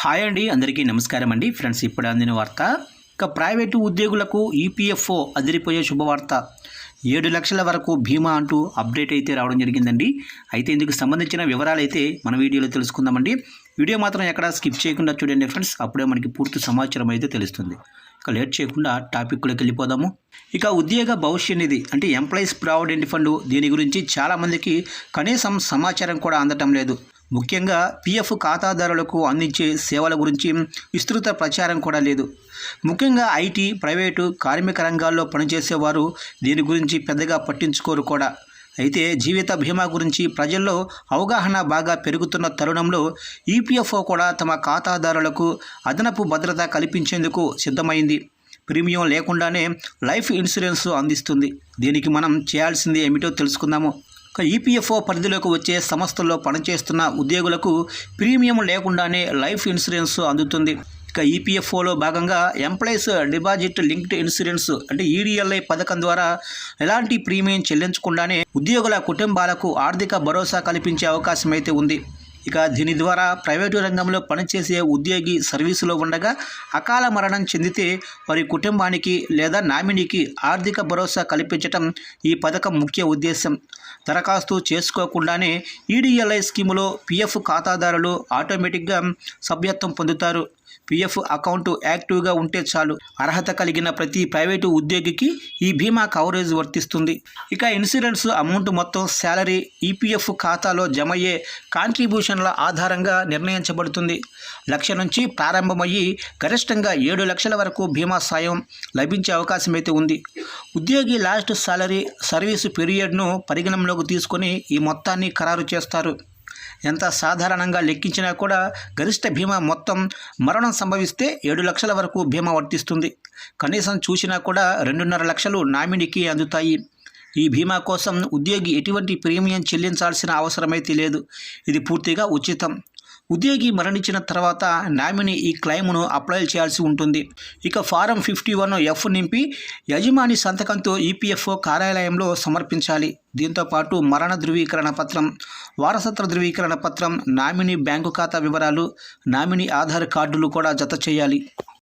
Hi అండి అందరికీ నమస్కారం అండి. ఫ్రెండ్స్ ఇప్పుడు అందిన వార్త. ఇక ప్రైవేటు ఉద్యోగులకు ఈపీఎఫ్ఓ అదిరిపోయే శుభవార్త. ఏడు లక్షల వరకు బీమా అంటూ అప్డేట్ అయితే రావడం జరిగిందండి. అయితే ఇందుకు సంబంధించిన వివరాలు అయితే మన వీడియోలో తెలుసుకుందామండి. వీడియో మాత్రం ఎక్కడ స్కిప్ చేయకుండా చూడండి ఫ్రెండ్స్. అప్పుడే మనకి పూర్తి సమాచారం అయితే తెలుస్తుంది. ఇక లేట్ చేయకుండా టాపిక్లోకి వెళ్ళిపోదాము. ఇక ఉద్యోగ భవిష్య నిధి అంటే ఎంప్లాయీస్ ప్రావిడెంట్ ఫండ్ దీని గురించి చాలామందికి కనీసం సమాచారం కూడా అందటం లేదు. ముఖ్యంగా పిఎఫ్ ఖాతాదారులకు అందించే సేవల గురించి విస్తృత ప్రచారం కూడా లేదు. ముఖ్యంగా ఐటీ ప్రైవేటు కార్మిక రంగాల్లో పనిచేసేవారు దీని గురించి పెద్దగా పట్టించుకోరు కూడా. అయితే జీవిత బీమా గురించి ప్రజల్లో అవగాహన బాగా పెరుగుతున్న తరుణంలో ఈపీఎఫ్ఓ కూడా తమ ఖాతాదారులకు అదనపు భద్రత కల్పించేందుకు సిద్ధమైంది. ప్రీమియం లేకుండానే లైఫ్ ఇన్సూరెన్స్ అందిస్తుంది. దీనికి మనం చేయాల్సింది ఏమిటో తెలుసుకుందాము. ఈపీఎఫ్ఓ పరిధిలోకి వచ్చే సంస్థల్లో పనిచేస్తున్న ఉద్యోగులకు ప్రీమియం లేకుండానే లైఫ్ ఇన్సూరెన్స్ అందుతుంది. ఇక ఈపీఎఫ్ఓలో భాగంగా ఎంప్లాయీస్ డిపాజిట్ లింక్డ్ ఇన్సూరెన్స్ అంటే ఈడీఎల్ఐ పథకం ద్వారా ఎలాంటి ప్రీమియం చెల్లించకుండానే ఉద్యోగుల కుటుంబాలకు ఆర్థిక భరోసా కల్పించే అవకాశం అయితే ఉంది. ఇక దీని ద్వారా ప్రైవేటు రంగంలో పనిచేసే ఉద్యోగి సర్వీసులో ఉండగా అకాల మరణం చెందితే వారి కుటుంబానికి లేదా నామినీకి ఆర్థిక భరోసా కల్పించటం ఈ పథకం ముఖ్య ఉద్దేశం. దరఖాస్తు చేసుకోకుండానే ఈడీఎల్ఐ స్కీములో పిఎఫ్ ఖాతాదారులు ఆటోమేటిక్గా సభ్యత్వం పొందుతారు. పిఎఫ్ అకౌంటు యాక్టివ్గా ఉంటే చాలు. అర్హత కలిగిన ప్రతి ప్రైవేటు ఉద్యోగికి ఈ బీమా కవరేజ్ వర్తిస్తుంది. ఇక ఇన్సూరెన్స్ అమౌంట్ మొత్తం శాలరీ ఈపీఎఫ్ ఖాతాలో జమ అయ్యే కాంట్రిబ్యూషన్ల ఆధారంగా నిర్ణయించబడుతుంది. లక్ష నుంచి ప్రారంభమయ్యి గరిష్టంగా ఏడు లక్షల వరకు బీమా సాయం లభించే అవకాశం అయితే ఉంది. ఉద్యోగి లాస్ట్ శాలరీ సర్వీసు పీరియడ్ను పరిగణనలోకి తీసుకొని ఈ మొత్తాన్ని ఖరారు చేస్తారు. ఎంత సాధారణంగా లెక్కించినా కూడా గరిష్ట బీమా మొత్తం మరణం సంభవిస్తే ఏడు లక్షల వరకు బీమా వర్తిస్తుంది. కనీసం చూసినా కూడా రెండున్నర లక్షలు నామినీకి అందుతాయి. ఈ బీమా కోసం ఉద్యోగి ఎటువంటి ప్రీమియం చెల్లించాల్సిన అవసరమైతే లేదు. ఇది పూర్తిగా ఉచితం. ఉద్యోగి మరణించిన తర్వాత నామినీ ఈ క్లెయిమ్ను అప్లై చేయాల్సి ఉంటుంది. ఇక ఫారం ఫిఫ్టీ వన్ ఎఫ్ నింపి యజమాని సంతకంతో ఈపీఎఫ్ఓ కార్యాలయంలో సమర్పించాలి. దీంతోపాటు మరణ ధృవీకరణ పత్రం వారసత్వ ధృవీకరణ పత్రం నామినీ బ్యాంకు ఖాతా వివరాలు నామినీ ఆధార్ కార్డులు కూడా జత చేయాలి.